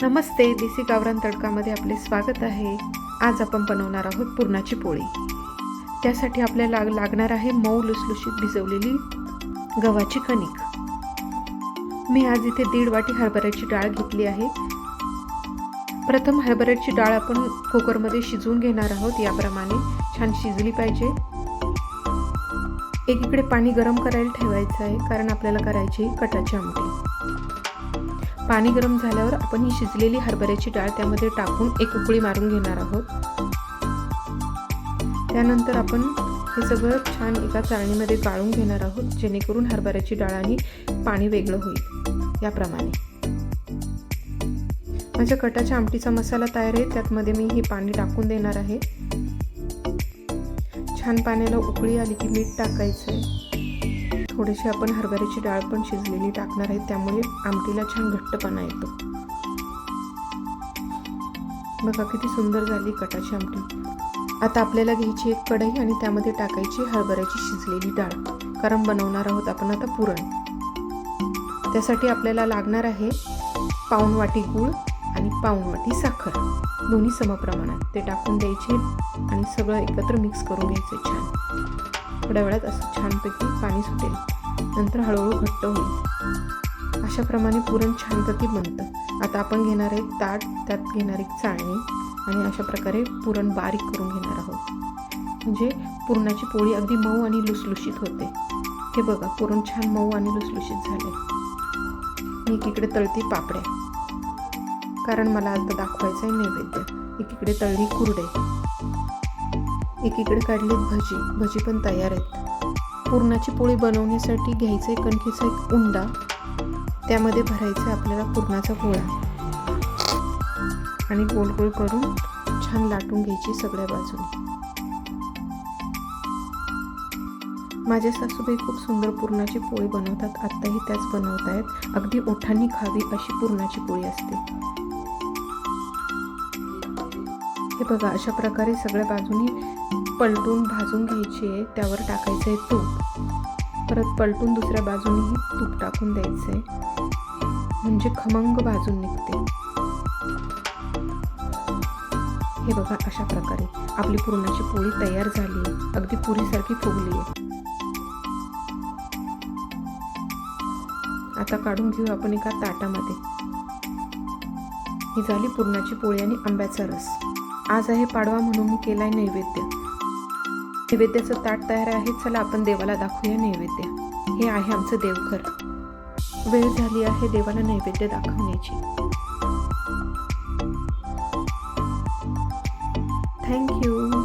नमस्ते देसी गावरान तडकामध्ये आपले स्वागत आहे. आज आपण बनवणार आहोत पुरणाची पोळी. त्यासाठी आपल्याला लागणार आहे मऊ लुसलुशीत भिजवलेली गव्हाची कणिक मी आज इथे दीड वाटी हरभऱ्याची डाळ घेतली आहे. प्रथम हरभऱ्याची डाळ आपण कुकरमध्ये शिजवून घेणार आहोत याप्रमाणे छान शिजली पाहिजे. एकीकडे पाणी गरम करायला ठेवायचं आहे कारण आपल्याला करायची आहे कटाची आमटी. पाणी गरम झाल्यावर आपण ही शिजलेली हरभऱ्याची डाळ त्यामध्ये टाकून एक उकळी मारून घेणार आहोत. त्यानंतर आपण हे सगळं छान एका चाळणीमध्ये गाळून घेणार आहोत जेणेकरून हरभऱ्याची डाळ आणि पाणी वेगळं होईल याप्रमाणे. माझ्या कटाच्या आमटीचा मसाला तयार आहे त्यातमध्ये मी हे पाणी टाकून देणार आहे. छान पाण्याला उकळी आली की मीठ टाकायचं आहे थोडीशी आपण हरभऱ्याची डाळ पण शिजलेली टाकणार आहे. त्यामुळे आमटीला छान घट्टपणा येतो. बघा किती सुंदर झाली कटाची आमटी. आता आपल्याला घ्यायची एक कढई आणि त्यामध्ये टाकायची हरभऱ्याची शिजलेली डाळ. कारण बनवणार आहोत आपण आता पुरण. त्यासाठी आपल्याला लागणार आहे पाऊण वाटी गूळ आणि पाऊण वाटी साखर दोन्ही समप्रमाणात ते टाकून द्यायचे आणि सगळं एकत्र मिक्स करून घ्यायचे छान. थोड्या वेळात असं छानपैकी पाणी सुटेल. नंतर हळूहळू घट्ट होईल. अशाप्रमाणे पुरण छानपैकी बनतं. आता आपण घेणार आहे ताट त्यात घेणार एक चाळणी आणि अशा प्रकारे पुरण बारीक करून घेणार आहोत. म्हणजे पुरणाची पोळी अगदी मऊ आणि लुसलुशीत होते. हे बघा पुरण छान मऊ आणि लुसलुशीत झाले मी एकीकडे तळती पापड्या. कारण मला आता दाखवायचं आहे नैवेद्य. एकीकडे तळली कुरडे. एकीकडे काढलीत भजी. भजी पण तयार आहेत. पुरणाची पोळी बनवण्यासाठी घ्यायचं आहे कणकीचा एक उंडा. त्यामध्ये भरायचा आहे आपल्याला पुरणाचा गोळा. आणि गोल गोल करून छान लाटून घ्यायची सगळ्या बाजूने. माझ्या सासूबाई खूप सुंदर पुरणाची पोळी बनवतात. आत्ताही त्याच बनवत आहेत अगदी ओठांनी खावी अशी पुरणाची पोळी असते. हे बघा अशा प्रकारे सगळ्या बाजूनी पलटून भाजून घ्यायची आहे त्यावर टाकायचं आहे तूप. परत पलटून दुसऱ्या बाजूनेही तूप टाकून द्यायचं आहे म्हणजे खमंग भाजून निघते. हे बघा अशा प्रकारे आपली पुरणाची पोळी तयार झाली आहे. अगदी पुरीसारखी फुगली आहे. आता काढून घेऊ आपण एका ताटामध्ये. ही झाली पुरणाची पोळी आणि आंब्याचा रस. आज आहे पाडवा म्हणून मी केलाय नैवेद्य. नैवेद्याचं ताट तयार आहे चला आपण देवाला दाखवूया नैवेद्य. हे आहे आमचं देवघर. वेळ झाली आहे देवाला नैवेद्य दाखवण्याची. थँक्यू